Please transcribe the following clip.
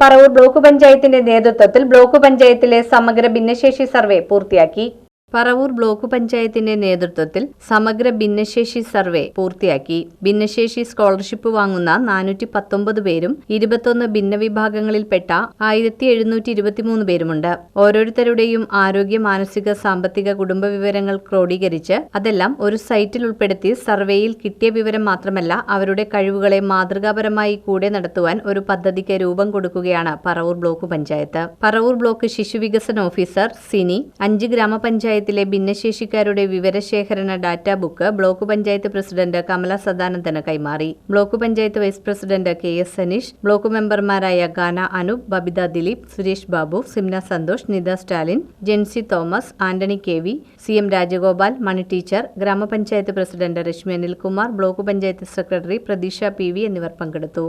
Paravur block പഞ്ചായത്തിന്റെ നേതൃത്വത്തിൽ block പഞ്ചായത്തിലെ സമഗ്ര ഭിന്നശേഷി സർവേ പൂർത്തിയാക്കി. പറവൂർ ബ്ലോക്ക് പഞ്ചായത്തിന്റെ നേതൃത്വത്തിൽ സമഗ്ര ഭിന്നശേഷി സർവേ പൂർത്തിയാക്കി. ഭിന്നശേഷി സ്കോളർഷിപ്പ് വാങ്ങുന്ന നാനൂറ്റി പത്തൊമ്പത് പേരും ഇരുപത്തൊന്ന് ഭിന്നവിഭാഗങ്ങളിൽപ്പെട്ട ആയിരത്തി എഴുന്നൂറ്റി ഇരുപത്തിമൂന്ന് പേരുമുണ്ട്. ഓരോരുത്തരുടെയും ആരോഗ്യ മാനസിക സാമ്പത്തിക കുടുംബ വിവരങ്ങൾ ക്രോഡീകരിച്ച് അതെല്ലാം ഒരു സൈറ്റിൽ ഉൾപ്പെടുത്തി സർവേയിൽ കിട്ടിയ വിവരം മാത്രമല്ല അവരുടെ കഴിവുകളെ മാതൃകാപരമായി കൂടെ നടത്തുവാൻ ഒരു പദ്ധതിക്ക് രൂപം കൊടുക്കുകയാണ് പറവൂർ ബ്ലോക്ക് പഞ്ചായത്ത്. പറവൂർ ബ്ലോക്ക് ശിശുവികസന ഓഫീസർ സിനി അഞ്ച് ഗ്രാമപഞ്ചായത്തിലെ ഭിന്നശേഷിക്കാരുടെ വിവരശേഖരണ data book block panchayat president Kamala സദാനന്ദന് കൈമാറി. Block panchayat vice president K S Saneesh block മെമ്പർമാരായ Gana Anoop Babitha Dileep Suresh Babu Simna Santhosh Nitha Stalin Jency Thomas Antony K V C M Rajagopal Mani teacher ഗ്രാമപഞ്ചായത്ത് president Reshmi Anilkumar block panchayat secretary Pratheeksha P V എന്നിവർ പങ്കെടുത്തു.